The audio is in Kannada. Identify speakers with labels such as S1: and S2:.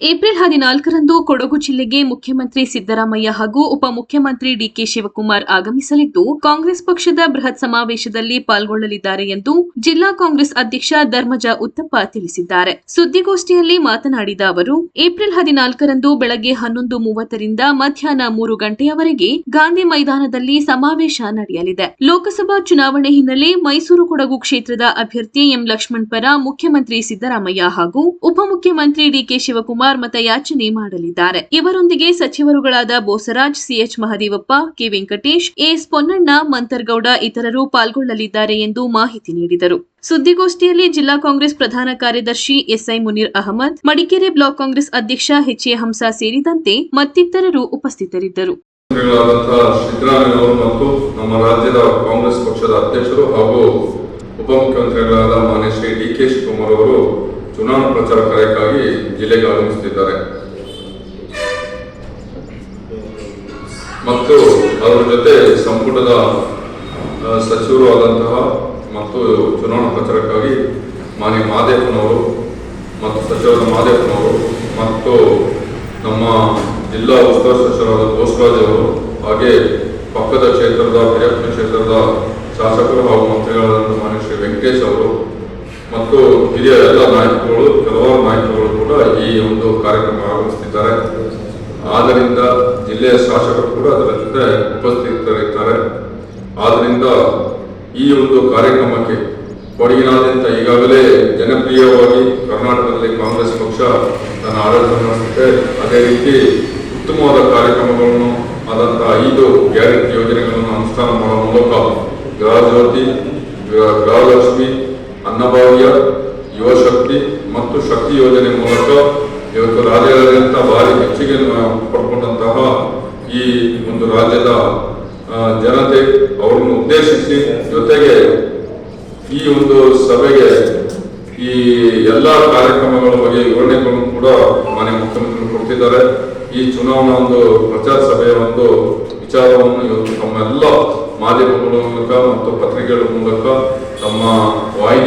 S1: ಏಪ್ರಿಲ್ ಹದಿನಾಲ್ಕರಂದು ಕೊಡಗು ಜಿಲ್ಲೆಗೆ ಮುಖ್ಯಮಂತ್ರಿ ಸಿದ್ದರಾಮಯ್ಯ ಹಾಗೂ ಉಪಮುಖ್ಯಮಂತ್ರಿ ಡಿಕೆ ಶಿವಕುಮಾರ್ ಆಗಮಿಸಲಿದ್ದು, ಕಾಂಗ್ರೆಸ್ ಪಕ್ಷದ ಬೃಹತ್ ಸಮಾವೇಶದಲ್ಲಿ ಪಾಲ್ಗೊಳ್ಳಲಿದ್ದಾರೆ ಎಂದು ಜಿಲ್ಲಾ ಕಾಂಗ್ರೆಸ್ ಅಧ್ಯಕ್ಷ ಧರ್ಮಜ ಉತ್ತಪ್ಪ ತಿಳಿಸಿದ್ದಾರೆ. ಸುದ್ದಿಗೋಷ್ಠಿಯಲ್ಲಿ ಮಾತನಾಡಿದ ಅವರು, ಏಪ್ರಿಲ್ ಹದಿನಾಲ್ಕರಂದು ಬೆಳಗ್ಗೆ ಹನ್ನೊಂದು ಮೂವತ್ತರಿಂದ ಮಧ್ಯಾಹ್ನ ಮೂರು ಗಂಟೆಯವರೆಗೆ ಗಾಂಧಿ ಮೈದಾನದಲ್ಲಿ ಸಮಾವೇಶ ನಡೆಯಲಿದೆ. ಲೋಕಸಭಾ ಚುನಾವಣೆ ಹಿನ್ನೆಲೆ ಮೈಸೂರು ಕೊಡಗು ಕ್ಷೇತ್ರದ ಅಭ್ಯರ್ಥಿ ಎಂ ಲಕ್ಷ್ಮಣ್ ಪರ ಮುಖ್ಯಮಂತ್ರಿ ಸಿದ್ದರಾಮಯ್ಯ ಹಾಗೂ ಉಪಮುಖ್ಯಮಂತ್ರಿ ಡಿಕೆ ಶಿವಕುಮಾರ್ ಮತಯಾಚನೆ ಮಾಡಲಿದ್ದಾರೆ. ಇವರೊಂದಿಗೆ ಸಚಿವರುಗಳಾದ Bosaraj CH Mahadevappa, K Venkatesh S Ponnanna, Mantargowda ಇತರರು ಪಾಲ್ಗೊಳ್ಳಲಿದ್ದಾರೆ ಎಂದು ಮಾಹಿತಿ ನೀಡಿದರು. ಸುದ್ದಿಗೋಷ್ಠಿಯಲ್ಲಿ ಜಿಲ್ಲಾ ಕಾಂಗ್ರೆಸ್ ಪ್ರಧಾನ ಕಾರ್ಯದರ್ಶಿ SI Munir Ahmed, Madikeri block Congress ಅಧ್ಯಕ್ಷ ಎಚ್ಎ ಹಂಸ ಸೇರಿದಂತೆ ಮತ್ತಿತರರು ಉಪಸ್ಥಿತರಿದ್ದರು.
S2: ಮತ್ತು ನಮ್ಮ ರಾಜ್ಯದ ಕಾಂಗ್ರೆಸ್ ಪಕ್ಷದ ಅಧ್ಯಕ್ಷರು ಹಾಗೂ ಉಪಮುಖ್ಯಮಂತ್ರಿಗಳಾದ ಮಾನ್ಯ ಶ್ರೀ ಡಿ ಕೆ ಅವರು ಚುನಾವಣಾ ಪ್ರಚಾರ ಕಾರ್ಯಕ್ಕಾಗಿ ಜಿಲ್ಲೆಗೆ ಆಗಮಿಸುತ್ತಿದ್ದಾರೆ. ಮತ್ತು ಅದರ ಜೊತೆ ಸಂಪುಟದ ಸಚಿವರು ಆದಂತಹ ಮತ್ತು ಚುನಾವಣಾ ಪ್ರಚಾರಕ್ಕಾಗಿ ಮಾನ್ಯ ಮಹಾದೇವನವರು ಮತ್ತು ಸಚಿವರ ಮಹಾದೇವನವರು ಮತ್ತು ನಮ್ಮ ಜಿಲ್ಲಾ ಉಸ್ತುವಾರಿ ಸಚಿವರಾದ ಬೋಸರಾಜ್ ಅವರು ಹಾಗೆ ಪಕ್ಕದ ಕ್ಷೇತ್ರದ ಹಿರಿಯಪ್ಪನ ಕ್ಷೇತ್ರದ ಶಾಸಕರು ಹಾಗೂ ಮಂತ್ರಿಗಳಾದಂತಹ ಮಾನ್ಯ ಶ್ರೀ ವೆಂಕಟೇಶ್ ಅವರು ಮತ್ತು ಹಿರಿಯ ಎಲ್ಲ ನಾಯಕರುಗಳು, ಕೆಲವಾರು ನಾಯಕರುಗಳು ಕೂಡ ಈ ಒಂದು ಕಾರ್ಯಕ್ರಮ ಆಗಮಿಸುತ್ತಿದ್ದಾರೆ ಆದ್ದರಿಂದ ಜಿಲ್ಲೆಯ ಶಾಸಕರು ಕೂಡ ಅದರ ಜೊತೆ ಉಪಸ್ಥಿತರಿದ್ದಾರೆ. ಆದ್ದರಿಂದ ಈ ಒಂದು ಕಾರ್ಯಕ್ರಮಕ್ಕೆ ಕೊಡಗಿನಾದ್ಯಂತ ಈಗಾಗಲೇ ಜನಪ್ರಿಯವಾಗಿ ಕರ್ನಾಟಕದಲ್ಲಿ ಕಾಂಗ್ರೆಸ್ ಪಕ್ಷ ತನ್ನ ಆಡಳಿತ ನಡೆಸುತ್ತೆ. ಅದೇ ರೀತಿ ಉತ್ತಮವಾದ ಕಾರ್ಯಕ್ರಮಗಳನ್ನು ಆದಂತಹ ಐದು ಗ್ಯಾರಂಟಿ ಯೋಜನೆಗಳನ್ನು ಅನುಷ್ಠಾನ ಮಾಡುವ ಮೂಲಕ ಗೃಹಜ್ಯೋತಿ ಗೃಹ- ಗೃಹಲಕ್ಷ್ಮಿ ಯುವ ಯುವಶಕ್ತಿ ಮತ್ತು ಶಕ್ತಿ ಯೋಜನೆ ಮೂಲಕ ಇವತ್ತು ರಾಜ್ಯಾದ್ಯಂತ ಭಾರಿ ಮೆಚ್ಚುಗೆ ಪಡ್ಕೊಂಡಂತಹ ಈ ಒಂದು ರಾಜ್ಯದ ಜನತೆ ಅವರನ್ನು ಉದ್ದೇಶಿಸಿ ಜೊತೆಗೆ ಈ ಒಂದು ಸಭೆಗೆ ಈ ಎಲ್ಲ ಕಾರ್ಯಕ್ರಮಗಳ ಬಗ್ಗೆ ವಿವರಣೆಗಳನ್ನು ಕೂಡ ಮಾನ್ಯ ಮುಖ್ಯಮಂತ್ರಿಗಳು ಕೊಡ್ತಿದ್ದಾರೆ. ಈ ಚುನಾವಣಾ ಒಂದು ಪ್ರಚಾರ ಸಭೆಯ ಒಂದು ವಿಚಾರವನ್ನು ಇವತ್ತು ತಮ್ಮ ಎಲ್ಲ ಮಾಧ್ಯಮಗಳ ಮೂಲಕ ಮತ್ತು ಪತ್ರಿಕೆಗಳ ಮೂಲಕ ತಮ್ಮ ವಾಹಿನಿ